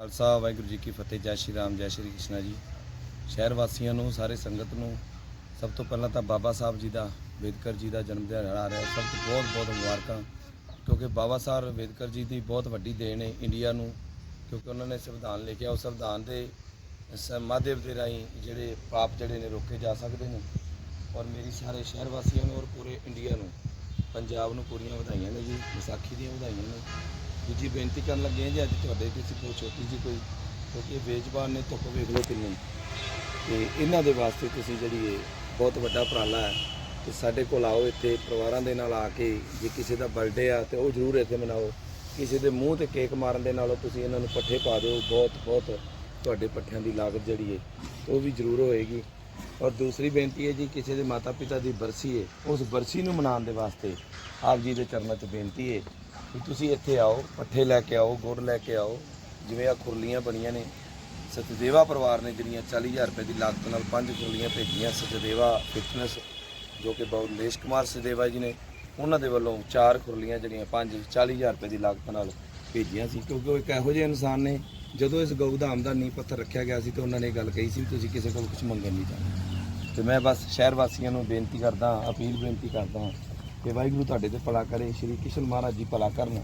ਖਾਲਸਾ, ਵਾਹਿਗੁਰੂ ਜੀ ਕੀ ਫਤਿਹ, ਜੈ ਸ਼੍ਰੀ ਰਾਮ, ਜੈ ਸ਼੍ਰੀ ਕ੍ਰਿਸ਼ਨ ਜੀ। ਸ਼ਹਿਰ ਵਾਸੀਆਂ ਨੂੰ, ਸਾਰੇ ਸੰਗਤ ਨੂੰ, ਸਭ ਤੋਂ ਪਹਿਲਾਂ ਤਾਂ ਬਾਬਾ ਸਾਹਿਬ ਜੀ ਦਾ, ਅੰਬੇਦਕਰ ਜੀ ਦਾ ਜਨਮ ਦਿਨ ਆ ਰਿਹਾ। ਸਭ ਤੋਂ ਬਹੁਤ ਬਹੁਤ ਮੁਬਾਰਕਾਂ, ਕਿਉਂਕਿ ਬਾਬਾ ਸਾਹਿਬ ਅੰਬੇਦਕਰ ਜੀ ਦੀ ਬਹੁਤ ਵੱਡੀ ਦੇਣ ਹੈ ਇੰਡੀਆ ਨੂੰ, ਕਿਉਂਕਿ ਉਹਨਾਂ ਨੇ ਸੰਵਿਧਾਨ ਲਿਖਿਆ। ਉਸ ਸੰਵਿਧਾਨ ਦੇ ਮਾਧਿਅਮ ਦੇ ਰਾਹੀਂ ਜਿਹੜੇ ਪਾਪ ਜਿਹੜੇ ਨੇ ਰੋਕੇ ਜਾ ਸਕਦੇ ਨੇ। ਔਰ ਮੇਰੀ ਸਾਰੇ ਸ਼ਹਿਰ ਵਾਸੀਆਂ ਨੂੰ ਔਰ ਪੂਰੇ ਇੰਡੀਆ ਨੂੰ, ਪੰਜਾਬ ਨੂੰ ਪੂਰੀਆਂ ਵਧਾਈਆਂ ਨੇ ਜੀ, ਵਿਸਾਖੀ ਦੀਆਂ ਵਧਾਈਆਂ ਨੇ। ਦੂਜੀ ਬੇਨਤੀ ਕਰਨ ਲੱਗੇ ਹਾਂ ਜੀ, ਅੱਜ ਤੁਹਾਡੇ ਕਿਸੇ ਕੋਲ ਛੋਟੀ ਜੀ ਕੋਈ ਕਿਉਂਕਿ ਇਹ ਬੇਜ਼ਬਾਨ ਨੇ ਧੁੱਪ ਵੇਖ ਲਓ ਕਿੰਨੀ। ਤੇ ਇਹਨਾਂ ਦੇ ਵਾਸਤੇ ਤੁਸੀਂ ਜਿਹੜੀ ਇਹ ਬਹੁਤ ਵੱਡਾ ਉਪਰਾਲਾ ਹੈ ਤੇ ਸਾਡੇ ਕੋਲ ਆਓ ਇੱਥੇ, ਪਰਿਵਾਰਾਂ ਦੇ ਨਾਲ ਆ ਕੇ ਜੇ ਕਿਸੇ ਦਾ ਬਰਥਡੇ ਆ ਤੇ ਉਹ ਜ਼ਰੂਰ ਇੱਥੇ ਮਨਾਓ। ਕਿਸੇ ਦੇ ਮੂੰਹ ਤੇ ਕੇਕ ਮਾਰਨ ਦੇ ਨਾਲੋਂ ਤੁਸੀਂ ਇਹਨਾਂ ਨੂੰ ਪੱਠੇ ਪਾ ਦਿਓ ਬਹੁਤ ਬਹੁਤ ਤੁਹਾਡੇ ਪੱਠਿਆਂ ਦੀ ਲਾਗਤ ਜਿਹੜੀ ਹੈ, ਉਹ ਵੀ ਜ਼ਰੂਰ ਹੋਏਗੀ। ਔਰ ਦੂਸਰੀ ਬੇਨਤੀ ਹੈ ਜੀ, ਕਿਸੇ ਦੇ ਮਾਤਾ ਪਿਤਾ ਦੀ ਬਰਸੀ ਹੈ, ਉਸ ਬਰਸੀ ਨੂੰ ਮਨਾਉਣ ਦੇ ਵਾਸਤੇ ਆਪ ਜੀ ਦੇ ਚਰਨਾਂ 'ਚ ਬੇਨਤੀ ਹੈ ਕਿ ਤੁਸੀਂ ਇੱਥੇ ਆਓ, ਪੱਠੇ ਲੈ ਕੇ ਆਓ, ਗੁੜ ਲੈ ਕੇ ਆਓ, ਜਿਵੇਂ ਆ ਖੁਰਲੀਆਂ ਬਣੀਆਂ ਨੇ, ਸਤਦੇਵਾ ਪਰਿਵਾਰ ਨੇ ਜਿਹੜੀਆਂ 40000 ਰੁਪਏ ਦੀ ਲਾਗਤ ਨਾਲ ਪੰਜ ਖੁਰਲੀਆਂ ਭੇਜੀਆਂ, ਸਤਦੇਵਾ ਫਿਟਨੈਸ ਜੋ ਕਿ ਬਾਬੂ ਕੁਮਾਰ ਸਤਦੇਵਾ ਜੀ ਨੇ, ਉਹਨਾਂ ਦੇ ਵੱਲੋਂ ਚਾਰ ਖੁਰਲੀਆਂ ਜਿਹੜੀਆਂ ਪੰਜ 40000 ਰੁਪਏ ਦੀ ਲਾਗਤ ਨਾਲ ਭੇਜੀਆਂ ਸੀ, ਕਿਉਂਕਿ ਉਹ ਇੱਕ ਇਹੋ ਜਿਹੇ ਇਨਸਾਨ ਨੇ ਜਦੋਂ ਇਸ ਗਊਧਾਮ ਦਾ ਨੀਂਹ ਪੱਥਰ ਰੱਖਿਆ ਗਿਆ ਸੀ ਤੇ ਉਹਨਾਂ ਨੇ ਇਹ ਗੱਲ ਕਹੀ ਸੀ ਵੀ ਤੁਸੀਂ ਕਿਸੇ ਕੋਲ ਕੁਝ ਮੰਗਣ ਨਹੀਂ ਜਾਣਾ। ਤੇ ਮੈਂ ਬਸ ਸ਼ਹਿਰ ਵਾਸੀਆਂ ਨੂੰ ਬੇਨਤੀ ਕਰਦਾ ਅਪੀਲ ਬੇਨਤੀ ਕਰਦਾ ਕਿ ਵਾਹਿਗੁਰੂ ਤੁਹਾਡੇ ਤੇ ਭਲਾ ਕਰੇ, ਸ਼੍ਰੀ ਕਿਸ਼ਨ ਮਹਾਰਾਜ ਜੀ ਭਲਾ ਕਰਨ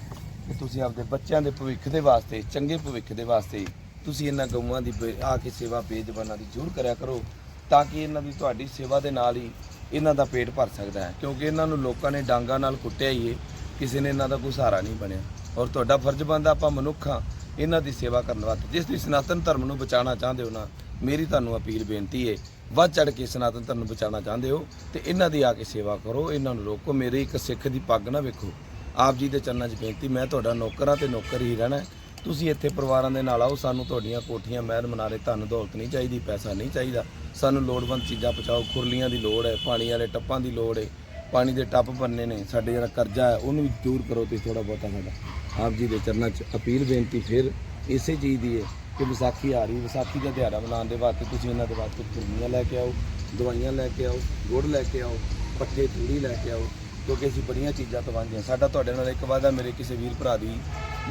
ਕਿ ਤੁਸੀਂ ਆਪਦੇ ਬੱਚਿਆਂ ਦੇ ਭਵਿੱਖ ਦੇ ਵਾਸਤੇ, ਚੰਗੇ ਭਵਿੱਖ ਦੇ ਵਾਸਤੇ ਤੁਸੀਂ ਇਹਨਾਂ ਗਊਆਂ ਦੀ ਬੇ- ਆ ਕੇ ਸੇਵਾ ਬੇਜ਼ਬਾਨਾਂ ਦੀ ਜ਼ਰੂਰ ਕਰਿਆ ਕਰੋ ਤਾਂ ਕਿ ਇਹਨਾਂ ਦੀ ਤੁਹਾਡੀ ਸੇਵਾ ਦੇ ਨਾਲ ਹੀ ਇਹਨਾਂ ਦਾ ਪੇਟ ਭਰ ਸਕਦਾ ਹੈ। ਕਿਉਂਕਿ ਇਹਨਾਂ ਨੂੰ ਲੋਕਾਂ ਨੇ ਡਾਂਗਾ ਨਾਲ ਕੁੱਟਿਆ ਹੀ ਹੈ ਕਿਸੇ ਨੇ ਇਹਨਾਂ ਦਾ ਕੋਈ ਸਹਾਰਾ ਨਹੀਂ ਬਣਿਆ। ਔਰ ਤੁਹਾਡਾ ਫਰਜ਼ ਬਣਦਾ ਆਪਾਂ ਮਨੁੱਖ ਹਾਂ ਇਹਨਾਂ ਦੀ ਸੇਵਾ ਕਰਨ ਵਾਸਤੇ। ਜਿਸ ਦੀ ਸਨਾਤਨ ਧਰਮ ਨੂੰ ਬਚਾਉਣਾ ਚਾਹੁੰਦੇ ਹੋ ਨਾ, ਮੇਰੀ ਤੁਹਾਨੂੰ ਅਪੀਲ ਬੇਨਤੀ ਹੈ, ਵੱਧ ਚੜ ਕੇ ਸਨਾਤਨ ਧਰਮ ਨੂੰ ਬਚਾਉਣਾ ਚਾਹੁੰਦੇ ਹੋ ਤੇ ਇਹਨਾਂ ਦੀ ਆ ਕੇ ਸੇਵਾ ਕਰੋ, ਇਹਨਾਂ ਨੂੰ ਰੋਕੋ, ਮੇਰੀ ਇੱਕ ਸਿੱਖ ਦੀ ਪੱਗ ਨਾ ਵੇਖੋ। ਆਪ ਜੀ ਦੇ ਚਰਨਾਂ 'ਚ ਬੇਨਤੀ, ਮੈਂ ਤੁਹਾਡਾ ਨੌਕਰਾਂ ਤੇ ਨੌਕਰ ਹੀ ਰਹਿਣਾ ਤੁਸੀਂ ਇੱਥੇ ਪਰਿਵਾਰਾਂ ਦੇ ਨਾਲ ਆਓ, ਸਾਨੂੰ ਤੁਹਾਡੀਆਂ ਕੋਠੀਆਂ ਮਹਿਲ ਮਨਾਰੇ ਧਨ ਦੌਲਤ ਨਹੀਂ ਚਾਹੀਦੀ, ਪੈਸਾ ਨਹੀਂ ਚਾਹੀਦਾ। ਸਾਨੂੰ ਲੋੜਵੰਦ ਚੀਜ਼ਾਂ ਪਹੁੰਚਾਓ, ਖੁਰਲੀਆਂ ਦੀ ਲੋੜ ਹੈ, ਪਾਣੀ ਵਾਲੇ ਟੱਪਾਂ ਦੀ ਲੋੜ ਹੈ। ਪਾਣੀ ਦੇ ਟੱਪ ਬੰਨੇ ਨੇ, ਸਾਡੇ ਜਿਹੜਾ ਕਰਜ਼ਾ ਹੈ, ਉਹਨੂੰ ਵੀ ਦੂਰ ਕਰੋ ਤੁਸੀਂ ਥੋੜਾ ਬਹੁਤਾ ਸਾਡਾ। ਆਪ ਜੀ ਦੇ ਚਰਨਾਂ 'ਚ ਅਪੀਲ ਬੇਨਤੀ ਫਿਰ ਇਸੇ ਚੀਜ਼ ਦੀ ਹੈ ਕਿ ਵਿਸਾਖੀ ਆ ਰਹੀ, ਵਿਸਾਖੀ ਦਾ ਦਿਹਾੜਾ ਮਨਾਉਣ ਦੇ ਵਾਸਤੇ ਤੁਸੀਂ ਇਹਨਾਂ ਦੇ ਵਾਸਤੇ ਖੁਰਲੀਆਂ ਲੈ ਕੇ ਆਓ, ਦਵਾਈਆਂ ਲੈ ਕੇ ਆਓ, ਗੁੜ ਲੈ ਕੇ ਆਓ, ਪੱਠੇ, ਤੂੜੀ ਲੈ ਕੇ ਆਓ, ਕਿਉਂਕਿ ਅਸੀਂ ਬੜੀਆਂ ਚੀਜ਼ਾਂ ਤੋਂ ਵਾਂਝੇ ਹਾਂ। ਸਾਡਾ ਤੁਹਾਡੇ ਨਾਲ ਇੱਕ ਵਾਅਦਾ, ਮੇਰੇ ਕਿਸੇ ਵੀਰ ਭਰਾ ਦੀ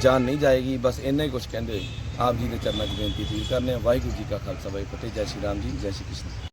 ਜਾਨ ਨਹੀਂ ਜਾਏਗੀ, ਬਸ ਇੰਨਾ ਹੀ ਕੁਝ ਕਹਿੰਦੇ, ਆਪ ਜੀ ਦੇ ਚਰਨਾਂ 'ਚ ਬੇਨਤੀ ਅਪੀਲ ਕਰਨੇ ਆ ਵਾਹਿਗੁਰੂ ਜੀ ਕਾ ਖਾਲਸਾ, ਵਾਹਿਗੁਰੂ ਫਤਿਹ। ਜੈ ਸ਼੍ਰੀ ਰਾਮ ਜੀ, ਜੈ ਸ਼੍ਰੀ ਕ੍ਰਿਸ਼ਨ।